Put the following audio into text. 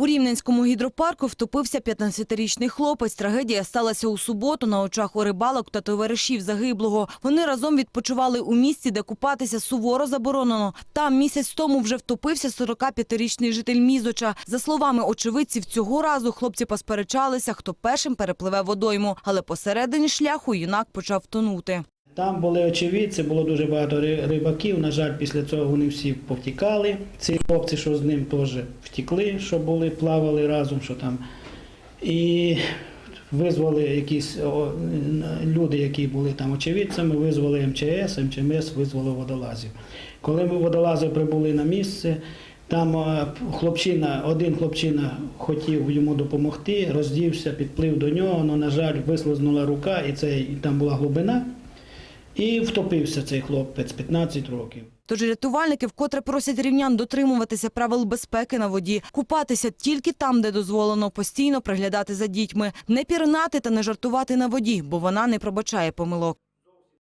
У Рівненському гідропарку втопився 15-річний хлопець. Трагедія сталася у суботу на очах у рибалок та товаришів загиблого. Вони разом відпочивали у місці, де купатися суворо заборонено. Там місяць тому вже втопився 45-річний житель Мізоча. За словами очевидців, цього разу хлопці посперечалися, хто першим перепливе водойму. Але посередині шляху юнак почав тонути. Там були очевидці, було дуже багато рибаків. На жаль, після цього вони всі повтікали. Ці хлопці, що з ним теж втікли, що були, плавали разом, що там. І визвали якісь люди, які були там очевидцями, визвали МЧС, МЧМС визвало водолазів. Коли ми водолази прибули на місце, там е, хлопчина, один хлопчина хотів йому допомогти, роздівся, підплив до нього, але, на жаль, вислизнула рука, і це, і там була глибина. І втопився цей хлопець 15 років. Тож рятувальники вкотре просять рівнян дотримуватися правил безпеки на воді, купатися тільки там, де дозволено, постійно приглядати за дітьми, не пірнати та не жартувати на воді, бо вона не пробачає помилок.